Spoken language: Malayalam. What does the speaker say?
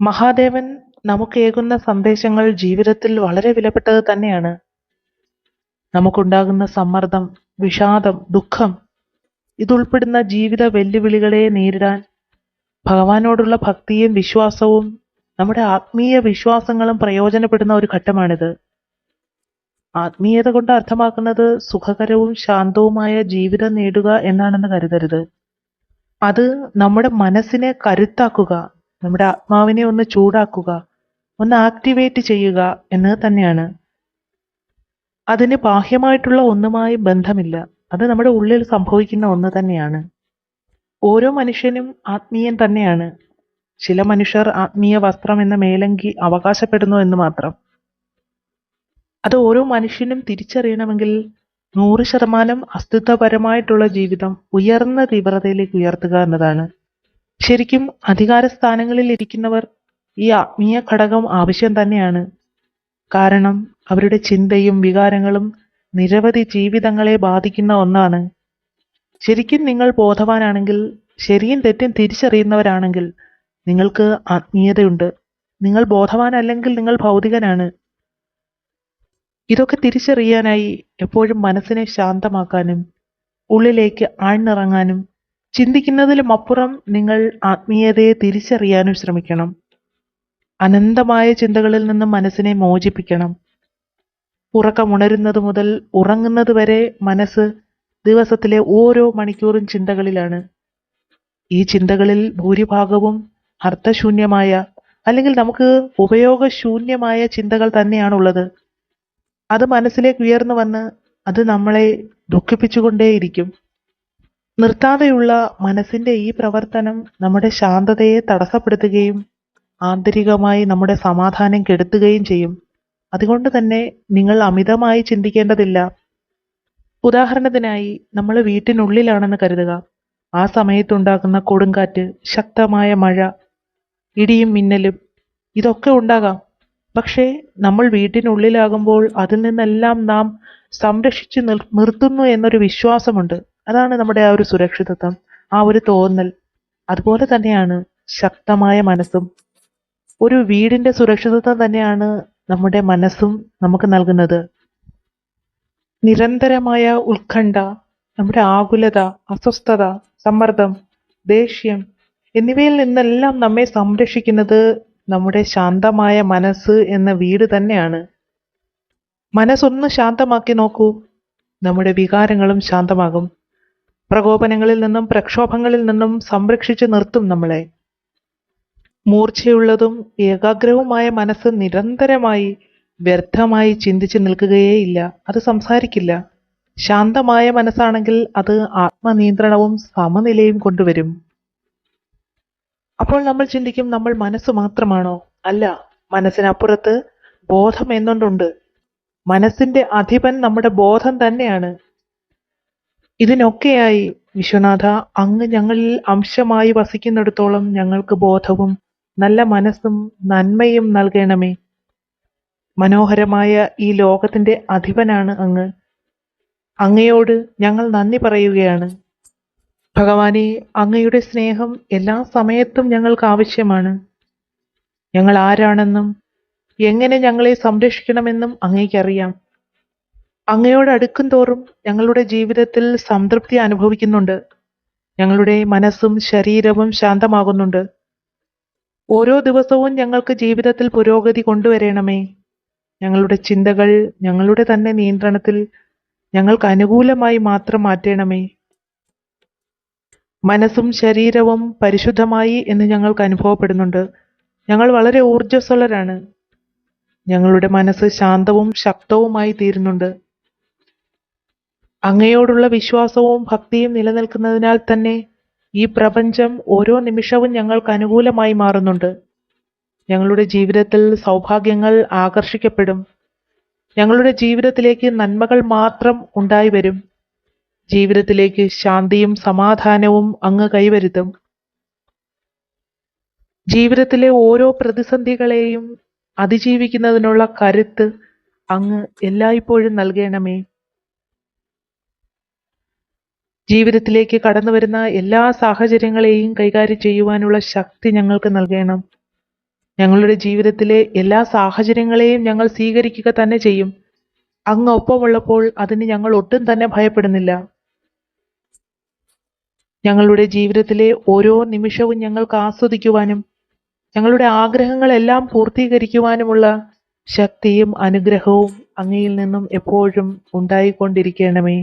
മഹാദേവൻ നമുക്കേകുന്ന സന്ദേശങ്ങൾ ജീവിതത്തിൽ വളരെ വിലപ്പെട്ടത് തന്നെയാണ്. നമുക്കുണ്ടാകുന്ന സമ്മർദ്ദം, വിഷാദം, ദുഃഖം ഇതുൾപ്പെടുന്ന ജീവിത വെല്ലുവിളികളെ നേരിടാൻ ഭഗവാനോടുള്ള ഭക്തിയും വിശ്വാസവും നമ്മുടെ ആത്മീയ വിശ്വാസങ്ങളും പ്രയോജനപ്പെടുന്ന ഒരു ഘട്ടമാണിത്. ആത്മീയത കൊണ്ട് അർത്ഥമാക്കുന്നത് സുഖകരവും ശാന്തവുമായ ജീവിതം നേടുക എന്നാണെന്ന് കരുതരുത്. അത് നമ്മുടെ മനസ്സിനെ കരുത്താക്കുക, നമ്മുടെ ആത്മാവിനെ ഒന്ന് ചൂടാക്കുക, ഒന്ന് ആക്ടിവേറ്റ് ചെയ്യുക എന്നത് തന്നെയാണ്. അതിന് ബാഹ്യമായിട്ടുള്ള ഒന്നുമായി ബന്ധമില്ല. അത് നമ്മുടെ ഉള്ളിൽ സംഭവിക്കുന്ന ഒന്ന് തന്നെയാണ്. ഓരോ മനുഷ്യനും ആത്മീയൻ തന്നെയാണ്. ചില മനുഷ്യർ ആത്മീയ വസ്ത്രം എന്ന മേലങ്കി അവകാശപ്പെടുന്നു എന്ന് മാത്രം. അത് ഓരോ മനുഷ്യനും തിരിച്ചറിയണമെങ്കിൽ നൂറ് ശതമാനം അസ്തിത്വപരമായിട്ടുള്ള ജീവിതം ഉയർന്ന തീവ്രതയിലേക്ക് ഉയർത്തുക എന്നതാണ്. ശരിക്കും അധികാര സ്ഥാനങ്ങളിൽ ഇരിക്കുന്നവർ ഈ ആത്മീയ ഘടകം ആവശ്യം തന്നെയാണ്. കാരണം അവരുടെ ചിന്തയും വികാരങ്ങളും നിരവധി ജീവിതങ്ങളെ ബാധിക്കുന്ന ഒന്നാണ്. ശരിക്കും നിങ്ങൾ ബോധവാനാണെങ്കിൽ, ശരിയും തെറ്റും തിരിച്ചറിയുന്നവരാണെങ്കിൽ നിങ്ങൾക്ക് ആത്മീയതയുണ്ട്. നിങ്ങൾ ബോധവാനല്ലെങ്കിൽ നിങ്ങൾ ഭൗതികനാണ്. ഇതൊക്കെ തിരിച്ചറിയാനായി എപ്പോഴും മനസ്സിനെ ശാന്തമാക്കാനും ഉള്ളിലേക്ക് ആഴ്ന്നിറങ്ങാനും ചിന്തിക്കുന്നതിലുമപ്പുറം നിങ്ങൾ ആത്മീയതയെ തിരിച്ചറിയാനും ശ്രമിക്കണം. അനന്തമായ ചിന്തകളിൽ നിന്നും മനസ്സിനെ മോചിപ്പിക്കണം. ഉറക്കമുണരുന്നത് മുതൽ ഉറങ്ങുന്നത് വരെ മനസ്സ് ദിവസത്തിലെ ഓരോ മണിക്കൂറും ചിന്തകളിലാണ്. ഈ ചിന്തകളിൽ ഭൂരിഭാഗവും അർത്ഥശൂന്യമായ അല്ലെങ്കിൽ നമുക്ക് ഉപയോഗശൂന്യമായ ചിന്തകൾ തന്നെയാണുള്ളത്. അത് മനസ്സിലേക്ക് ഉയർന്നു വന്ന് അത് നമ്മളെ ദുഃഖിപ്പിച്ചുകൊണ്ടേയിരിക്കും. നിർത്താതെയുള്ള മനസ്സിന്റെ ഈ പ്രവർത്തനം നമ്മുടെ ശാന്തതയെ തടസ്സപ്പെടുത്തുകയും ആന്തരികമായി നമ്മുടെ സമാധാനം കെടുത്തുകയും ചെയ്യും. അതുകൊണ്ട് തന്നെ നിങ്ങൾ അമിതമായി ചിന്തിക്കേണ്ടതില്ല. ഉദാഹരണത്തിനായി നമ്മൾ വീട്ടിനുള്ളിലാണെന്ന് കരുതുക. ആ സമയത്തുണ്ടാകുന്ന കൊടുങ്കാറ്റ്, ശക്തമായ മഴ, ഇടിയും മിന്നലും ഇതൊക്കെ ഉണ്ടാകാം. പക്ഷേ നമ്മൾ വീട്ടിനുള്ളിലാകുമ്പോൾ അതിൽ നിന്നെല്ലാം നാം സംരക്ഷിച്ചു നിർ നിർത്തുന്നു എന്നൊരു വിശ്വാസമുണ്ട്. അതാണ് നമ്മുടെ ആ ഒരു സുരക്ഷിതത്വം, ആ ഒരു തോന്നൽ. അതുപോലെ തന്നെയാണ് ശക്തമായ മനസ്സും. ഒരു വീടിന്റെ സുരക്ഷിതത്വം തന്നെയാണ് നമ്മുടെ മനസ്സും നമുക്ക് നൽകുന്നത്. നിരന്തരമായ ഉത്കണ്ഠ, നമ്മുടെ ആകുലത, അസ്വസ്ഥത, സമ്മർദ്ദം, ദേഷ്യം എന്നിവയിൽ നിന്നെല്ലാം നമ്മെ സംരക്ഷിക്കുന്നത് നമ്മുടെ ശാന്തമായ മനസ്സ് എന്ന വീട് തന്നെയാണ്. മനസ്സൊന്ന് ശാന്തമാക്കി നോക്കൂ. നമ്മുടെ വികാരങ്ങളും ശാന്തമാകും. പ്രകോപനങ്ങളിൽ നിന്നും പ്രക്ഷോഭങ്ങളിൽ നിന്നും സംരക്ഷിച്ചു നിർത്തും നമ്മളെ. മൂർച്ചയുള്ളതും ഏകാഗ്രവുമായ മനസ്സ് നിരന്തരമായി വ്യർത്ഥമായി ചിന്തിച്ചു നിൽക്കുകയേയില്ല. അത് സംസാരിക്കില്ല. ശാന്തമായ മനസ്സാണെങ്കിൽ അത് ആത്മനിയന്ത്രണവും സമനിലയും കൊണ്ടുവരും. അപ്പോൾ നമ്മൾ ചിന്തിക്കും നമ്മൾ മനസ്സ് മാത്രമാണോ? അല്ല, മനസ്സിനപ്പുറത്ത് ബോധം എന്നുണ്ടുണ്ട് മനസ്സിന്റെ അധിപൻ നമ്മുടെ ബോധം തന്നെയാണ്. ഇതിനൊക്കെയായി വിശ്വനാഥ അങ്ങ് ഞങ്ങളിൽ അംശമായി വസിക്കുന്നിടത്തോളം ഞങ്ങൾക്ക് ബോധവും നല്ല മനസ്സും നന്മയും നൽകണമേ. മനോഹരമായ ഈ ലോകത്തിന്റെ അധിപനാണ് അങ്ങ്. അങ്ങയോട് ഞങ്ങൾ നന്ദി പറയുകയാണ്. ഭഗവാനെ അങ്ങയുടെ സ്നേഹം എല്ലാ സമയത്തും ഞങ്ങൾക്ക് ആവശ്യമാണ്. ഞങ്ങൾ ആരാണെന്നും എങ്ങനെ ഞങ്ങളെ സംരക്ഷിക്കണമെന്നും അങ്ങേക്കറിയാം. അങ്ങയോട് അടുക്കും തോറും ഞങ്ങളുടെ ജീവിതത്തിൽ സംതൃപ്തി അനുഭവിക്കുന്നുണ്ട്. ഞങ്ങളുടെ മനസ്സും ശരീരവും ശാന്തമാകുന്നുണ്ട്. ഓരോ ദിവസവും ഞങ്ങൾക്ക് ജീവിതത്തിൽ പുരോഗതി കൊണ്ടുവരണമേ. ഞങ്ങളുടെ ചിന്തകൾ ഞങ്ങളുടെ തന്നെ നിയന്ത്രണത്തിൽ ഞങ്ങൾക്ക് അനുകൂലമായി മാത്രം മാറ്റണമേ. മനസ്സും ശരീരവും പരിശുദ്ധമായി എന്ന് ഞങ്ങൾക്ക് അനുഭവപ്പെടുന്നുണ്ട്. ഞങ്ങൾ വളരെ ഊർജസ്വലരാണ്. ഞങ്ങളുടെ മനസ്സ് ശാന്തവും ശക്തവുമായി തീരുന്നുണ്ട്. അങ്ങയോടുള്ള വിശ്വാസവും ഭക്തിയും നിലനിൽക്കുന്നതിനാൽ തന്നെ ഈ പ്രപഞ്ചം ഓരോ നിമിഷവും ഞങ്ങൾക്ക് അനുകൂലമായി മാറുന്നുണ്ട്. ഞങ്ങളുടെ ജീവിതത്തിൽ സൗഭാഗ്യങ്ങൾ ആകർഷിക്കപ്പെടും. ഞങ്ങളുടെ ജീവിതത്തിലേക്ക് നന്മകൾ മാത്രം ഉണ്ടായി വരും. ജീവിതത്തിലേക്ക് ശാന്തിയും സമാധാനവും അങ്ങ് കൈവരുത്തും. ജീവിതത്തിലെ ഓരോ പ്രതിസന്ധികളെയും അതിജീവിക്കുന്നതിനുള്ള കരുത്ത് അങ്ങ് എല്ലായ്പ്പോഴും നൽകണമേ. ജീവിതത്തിലേക്ക് കടന്നു വരുന്ന എല്ലാ സാഹചര്യങ്ങളെയും കൈകാര്യം ചെയ്യുവാനുള്ള ശക്തി ഞങ്ങൾക്ക് നൽകണം. ഞങ്ങളുടെ ജീവിതത്തിലെ എല്ലാ സാഹചര്യങ്ങളെയും ഞങ്ങൾ സ്വീകരിക്കുക തന്നെ ചെയ്യും. അങ്ങ് ഒപ്പമുള്ളപ്പോൾ അതിന് ഞങ്ങൾ ഒട്ടും തന്നെ ഭയപ്പെടുന്നില്ല. ഞങ്ങളുടെ ജീവിതത്തിലെ ഓരോ നിമിഷവും ഞങ്ങൾക്ക് ആസ്വദിക്കുവാനും ഞങ്ങളുടെ ആഗ്രഹങ്ങളെല്ലാം പൂർത്തീകരിക്കുവാനുമുള്ള ശക്തിയും അനുഗ്രഹവും അങ്ങയിൽ നിന്നും എപ്പോഴും ഉണ്ടായിക്കൊണ്ടിരിക്കണമേ.